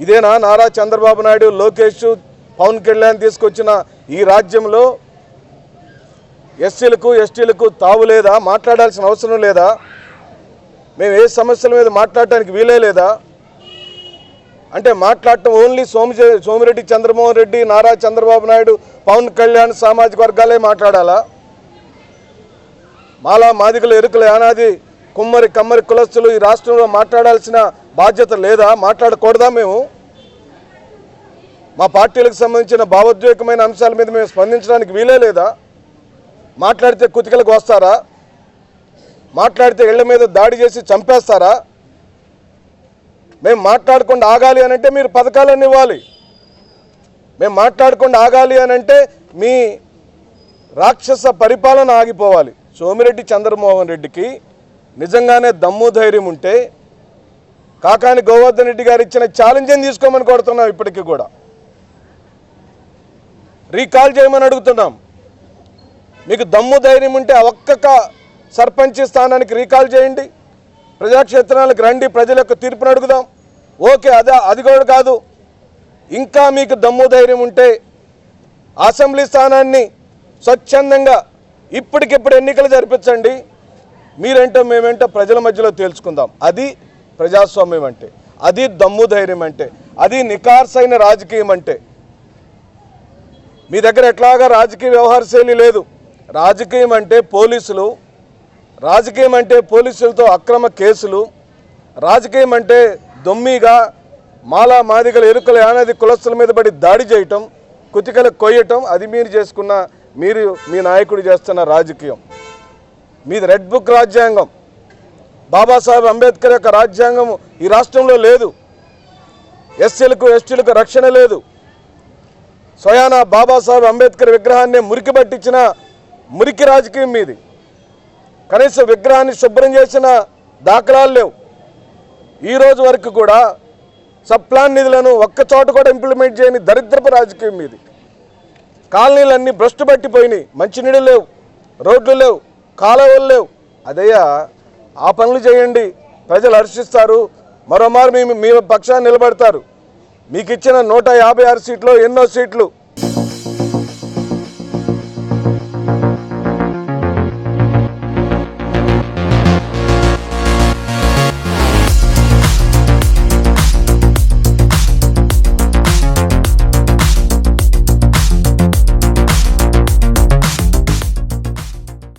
ఇదేనా నారా చంద్రబాబు నాయుడు లోకేష్ పవన్ కళ్యాణ్ తీసుకొచ్చిన ఈ రాజ్యంలో ఎస్సీలకు ఎస్టీలకు తావు లేదా? మాట్లాడాల్సిన అవసరం లేదా? మేము ఏ సమస్యల మీద మాట్లాడటానికి వీలే లేదా? అంటే మాట్లాడటం ఓన్లీ సోమి సోమిరెడ్డి చంద్రమోహన్ రెడ్డి నారా చంద్రబాబు నాయుడు పవన్ కళ్యాణ్ సామాజిక వర్గాలే మాట్లాడాలా? మాలా మాదికలు ఎరుకలు యానాది కుమ్మరి కమ్మరి కులస్తులు ఈ రాష్ట్రంలో మాట్లాడాల్సిన బాధ్యత లేదా మాట్లాడకూడదా మేము? మా పార్టీలకు సంబంధించిన భావోద్వేగమైన అంశాల మీద మేము స్పందించడానికి వీలే లేదా? మాట్లాడితే కుతికలకు వస్తారా? మాట్లాడితే ఇళ్ళ మీద దాడి చేసి చంపేస్తారా? మేము మాట్లాడకుండా ఆగాలి అని అంటే మీరు పథకాలన్నీ ఇవ్వాలి. మేము మాట్లాడకుండా ఆగాలి అని అంటే మీ రాక్షస పరిపాలన ఆగిపోవాలి. సోమిరెడ్డి చంద్రమోహన్ రెడ్డికి నిజంగానే దమ్ము ధైర్యం ఉంటే కాకాని గోవర్ధన్ రెడ్డి గారు ఇచ్చిన ఛాలెంజ్ని తీసుకోమని కోరుతున్నాం ఇప్పటికీ కూడా. రీకాల్ చేయమని అడుగుతున్నాం. మీకు దమ్ము ధైర్యం ఉంటే ఒక్కొక్క ఒక్క సర్పంచ్ స్థానానికి రీకాల్ చేయండి. ప్రజాక్షేత్రాలకు రండి ప్రజల యొక్క తీర్పును అడుగుదాం. ఓకే అదే అది కూడా కాదు. ఇంకా మీకు దమ్ము ధైర్యం ఉంటే అసెంబ్లీ స్థానాన్ని స్వచ్ఛందంగా ఇప్పటికిప్పుడు ఎన్నికలు జరిపించండి. మీరేంటో మేమేంటో ప్రజల మధ్యలో తేల్చుకుందాం. అది ప్రజాస్వామ్యం అంటే అది దమ్ము ధైర్యం అంటే అది నికార్సైన రాజకీయం అంటే. మీ దగ్గర ఎట్లాగా రాజకీయ వ్యవహార శైలి లేదు. రాజకీయం అంటే పోలీసులు రాజకీయం అంటే పోలీసులతో అక్రమ కేసులు రాజకీయం అంటే దొమ్మిగా మాలా మాదిగల ఎరుకల యానది కులస్తుల మీద పడి దాడి చేయటం కుతికలు కొయ్యటం అది మీరు చేసుకున్న మీరు మీ నాయకుడు చేస్తున్న రాజకీయం. మీది రెడ్ బుక్ రాజ్యాంగం. బాబాసాహెబ్ అంబేద్కర్ యొక్క రాజ్యాంగం ఈ రాష్ట్రంలో లేదు. ఎస్సీలకు ఎస్టీలకు రక్షణ లేదు. స్వయాన బాబాసాహెబ్ అంబేద్కర్ విగ్రహాన్ని మురికి పట్టించిన మురికి రాజకీయం మీది. కనీసం విగ్రహాన్ని శుభ్రం చేసిన దాఖలాలు లేవు. ఈ రోజు వరకు కూడా సప్లాన్ నిధులను ఒక్క చోట కూడా ఇంప్లిమెంట్ చేయని దరిద్రపు రాజకీయం మీది. కాలనీలన్నీ భ్రష్టు పట్టిపోయినాయి మంచినీళ్ళు లేవు. రోడ్లు లేవు. కాలువలు లేవు. అదయ్యా ఆ పనులు చేయండి. ప్రజలు హర్షిస్తారు. మరోమారు మీ మీ పక్షాన్ని నిలబడతారు. మీకు ఇచ్చిన నూట యాభై ఆరు సీట్లు ఎన్నో సీట్లు